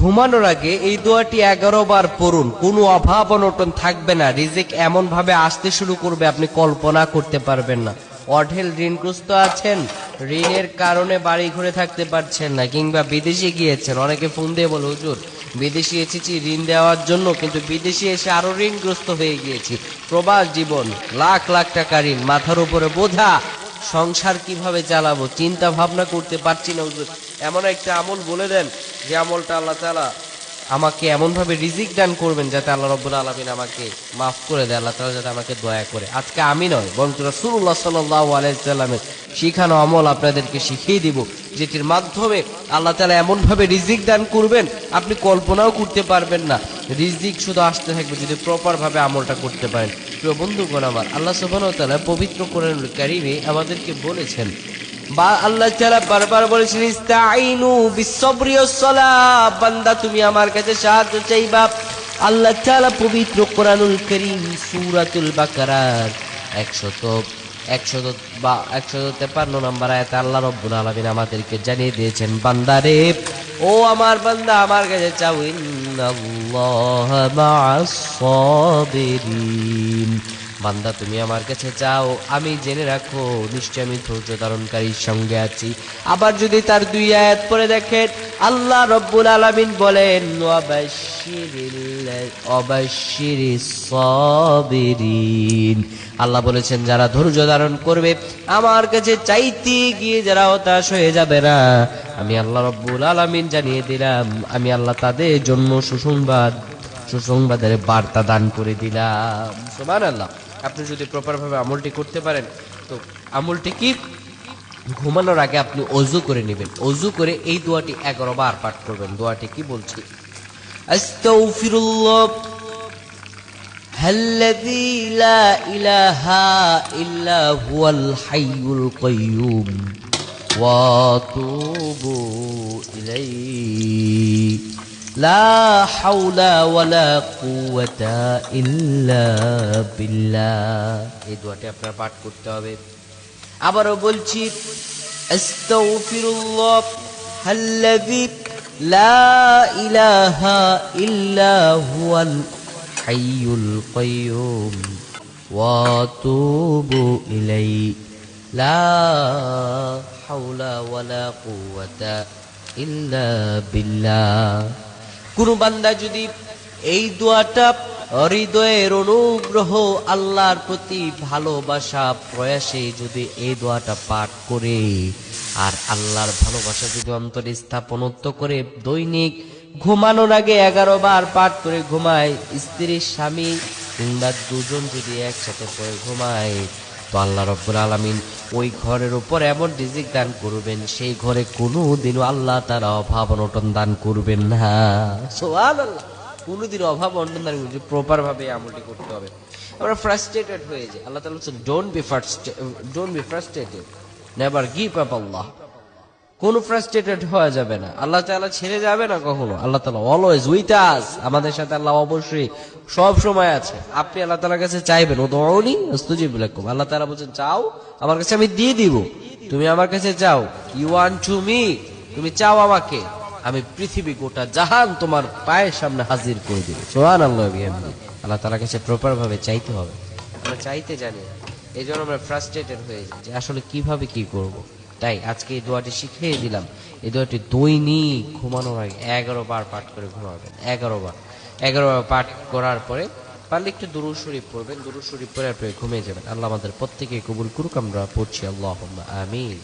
ঘুমানোর আগে এই দোয়াটি এগারো বার পড়ুন। কোনো অভাব অনটন থাকবে না। রিজিক এমন ভাবে আসতে শুরু করবে, আপনি কল্পনা করতে পারবেন না। অঢেল ঋণগ্রস্ত আছেন? ঋণের কারণে বাড়ি ঘুরে থাকতে পারছেন না, কিংবা বিদেশে গিয়েছেন। অনেকে ফোন দিয়ে বলে, হুজুর, বিদেশি এসেছি ঋণ দেওয়ার জন্য, কিন্তু বিদেশি এসে আরও ঋণগ্রস্ত হয়ে গিয়েছি। প্রবাস জীবন, লাখ লাখ টাকা ঋণ, মাথার উপরে বোঝা। সংসার কীভাবে চালাবো? চিন্তা ভাবনা করতে পারছি না, হুজুর। এমন একটা আমল বলে দেন যে আমলটা আল্লাহ তালা আমাকে এমন ভাবে রিজিক দান করবেন যাতে আল্লাহ রব্বুল আলমিন আমাকে মাফ করে দেয়, আল্লাহ তাআলা যাতে আমাকে দয়া করে। আজকে আমি নয়, বরং রাসূলুল্লাহ সাল্লাল্লাহু আলাইহি সাল্লামের শিখানো আমল আপনাদেরকে শিখিয়ে দিব, যেটির মাধ্যমে আল্লাহ তালা এমনভাবে রিজিক দান করবেন, আপনি কল্পনাও করতে পারবেন না। রিজিক শুধু আসতে থাকবে যদি প্রপারভাবে আমলটা করতে পারেন। প্রিয় বন্ধুগণ আমার, আল্লাহ সুবহানাহু ওয়া তাআলা পবিত্র কোরআনুল কারীমে আমাদেরকে বলেছেন বা আল্লাহ তাআলা বারবার বলেছেন ইস্তাইনু ওয়াস-সালাহ বান্দা, তুমি আমার কাছে সাহায্য চাইবা। আল্লাহ তাআলা পবিত্র কোরআনুল কারীম সূরাতুল বাকারার 100 একশত বা নম্বর আল্লাহ রব্বুল আলমিন আমাদেরকে জানিয়ে দিয়েছেন বান্দারে ও আমার বান্দা, আমার কাছে চাও বান্দা, তুমি আমার কাছে চাও আমি জেনে রাখো, নিশ্চয় আমি ধৈর্য ধারণকারীর সঙ্গে আছি। আবার যদি তার দুই আয়াত পরে দেখেন, আল্লাহ রব্বুল আলামিন বলেন আল্লাহ বলেছেন, যারা ধৈর্য ধারণ করবে, আমার কাছে চাইতে গিয়ে যারা হতাশ হয়ে যাবে না। আমি আল্লাহ রব্বুল আলামিন জানিয়ে দিলাম, আমি আল্লাহ তাদের জন্য সুসংবাদ, সুসংবাদের বার্তা দান করে দিলাম। সুমান আল্লাহ আপনি যদি প্রপার ভাবে আমলটি করতে পারেন তো আমলটি কি ঘুমানোর আগে আপনি অজু করে নেবেন অজু করে এই দোয়াটি এগারো বার পাঠ করবেন দোয়াটি কি বলছি আস্তাগফিরুল্লাহ الذي لا إله إلا هو الحي القيوم واتوب إليه لا حول ولا قوة إلا بالله এই দোয়াটি আপনার পাঠ করতে হবে আবারও বলছি আস্তাগফিরুল্লাহ الذي لا إله إلا هو الحي القيوم واتوب إليه لا حول ولا قوة إلا بالله কোন বান্দা যদি এই দোয়াটা হৃদয়ের অনুগ্রহ আল্লাহর প্রতি ভালোবাসা প্রয়াসে যদি এই দোয়াটা পাঠ করে, আর আল্লাহর ভালোবাসা যদি অন্তরে স্থাপনত্ব করে, দৈনিক ঘুমানোর আগে এগারো বার পাঠ করে ঘুমায় স্ত্রীর স্বামী কিংবা দুজন যদি একসাথে পড়ে ঘুমায় তো আল্লাহ রব্বুল আলমিন ওই ঘরের উপর এমন রিজিক দান করবেন, সেই ঘরে কোনো দিনও আল্লাহ তার অভাব অনটন দান করবেন না। সুবহানাল্লাহ। কোনোদিন অভাব অনটন দান প্রপার ভাবে আমলটি করতে হবে। আমরা ফ্রাস্ট্রেটেড হয়ে যাই। আল্লাহ তালা don't be don't be frustrated never give up Allah কোনো ফ্রাস্ট্রেটেড হওয়া যাবে না। আল্লাহ তাআলা ছেড়ে যাবে না কখনো। আল্লাহ তালা অলওয়েজ উইথ আস আমাদের সাথে আল্লাহ অবশ্যই সব সময় আছে। আপনি আল্লাহ তাআলার কাছে চাইবেন ও দৌড়নি আস্তুজিব লাকুম। আল্লাহ তাআলা বলছেন, চাও, আমার কাছে আমি দিয়ে দিব। তুমি আমার কাছে চাও ইউ ওয়ান্ট টু মি তুমি চাও আমাকে। আমি পৃথিবী, গোটা জাহান তোমার পায়ের সামনে হাজির করে দিব। সুবহানাল্লাহ বিহামদি। আল্লাহ তাআলার কাছে প্রপার ভাবে চাইতে হবে। আমরা চাইতে জানি এই জন্য আমরা ফ্রাস্ট্রেটেড হয়ে যাই যে আসলে কীভাবে কি করব। তাই আজকে এই দোয়াটি শিখিয়ে দিলাম। এই দোয়াটি দৈনিক ঘুমানোর আগে এগারো বার পাঠ করে ঘুমাবেন, এগারো বার। এগারো বার পাঠ করার পরে পারলে একটু দুরু শরীফ পড়বেন দুরু শরীফ পরে ঘুমিয়ে যাবেন। আল্লাহ আমাদের প্রত্যেকে কবুল করুক, আমরা পড়ছি আল্লাহ আমিন।